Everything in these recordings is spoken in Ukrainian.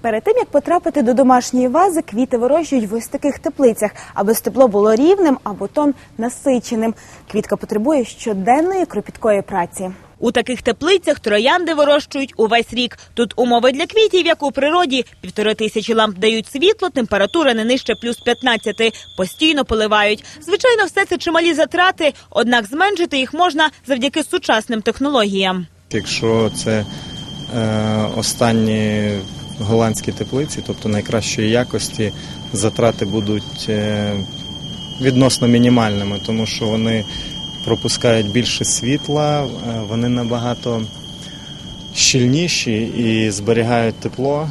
Перед тим як потрапити до домашньої вази, квіти вирощують в ось таких теплицях, аби стебло було рівним, а бутон насиченим. Квітка потребує щоденної кропіткої праці. У таких теплицях троянди вирощують увесь рік. Тут умови для квітів, як у природі. Півтори тисячі ламп дають світло, температура не нижче плюс 15. Постійно поливають. Звичайно, все це чималі затрати, однак зменшити їх можна завдяки сучасним технологіям. Якщо це е, останні голландські теплиці, тобто найкращої якості, затрати будуть е, відносно мінімальними, тому що вони пропускають більше світла, е, вони набагато щільніші і зберігають тепло.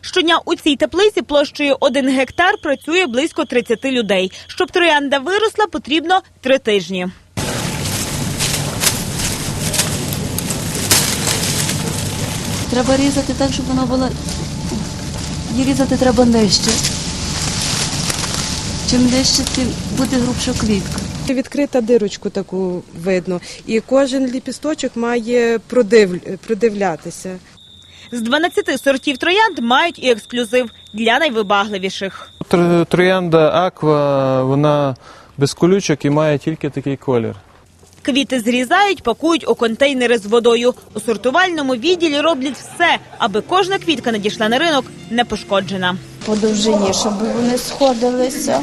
Щодня у цій теплиці площею один гектар працює близько 30 людей. Щоб троянда виросла, потрібно три тижні. Треба різати так, щоб вона була. Її різати треба нижче. Чим нижче, тим буде грубша квітка. Відкрита дирочку таку видно, і кожен ліпісточок має продив... продивлятися. З 12 сортів троянд мають і ексклюзив для найвибагливіших. Троянда Аква, вона без колючок і має тільки такий колір. Квіти зрізають, пакують у контейнери з водою. У сортувальному відділі роблять все, аби кожна квітка надійшла на ринок не пошкоджена. по довжині, щоб вони сходилися.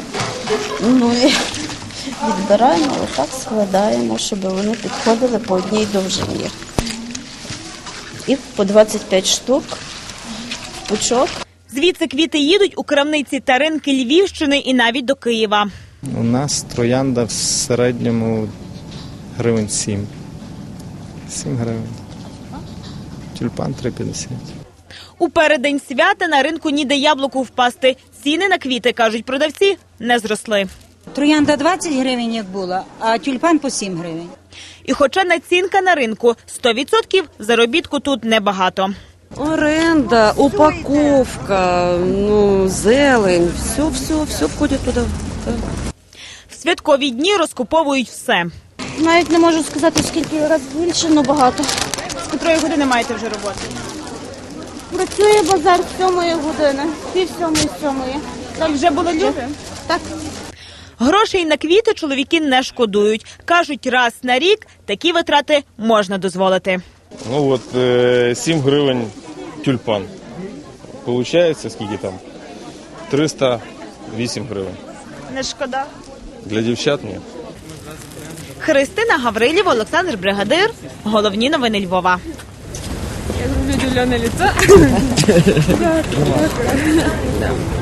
Ну і відбираємо, отак складаємо, щоб вони підходили по одній довжині. І по 25 штук пучок. Звідси квіти їдуть у крамниці та ринки Львівщини і навіть до Києва. У нас троянда в середньому гривень 7. 7 гривень. Тюльпан 3,50. У переддень свята на ринку ніде яблуку впасти. Ціни на квіти, кажуть продавці, не зросли. Троянда 20 гривень, як була, а тюльпан по 7 гривень. І хоча націнка на ринку 100%, заробітку тут небагато. Оренда, упаковка, ну, зелень, все, все, все входит туда. В святкові дні розкуповують все. Навіть не можу сказати, скільки разів більше, але багато. З котрої години маєте вже роботи? Працює базар з 7 години, пів сьомої сьомої. Так вже були люди? Так. Грошей на квіти чоловіки не шкодують. Кажуть, раз на рік такі витрати можна дозволити. Ну от е, 7 гривень тюльпан. Получається скільки там? 308 гривень. Не шкода. Для дівчат ні. Христина Гаврилів, Олександр Бригадир. Головні новини Львова.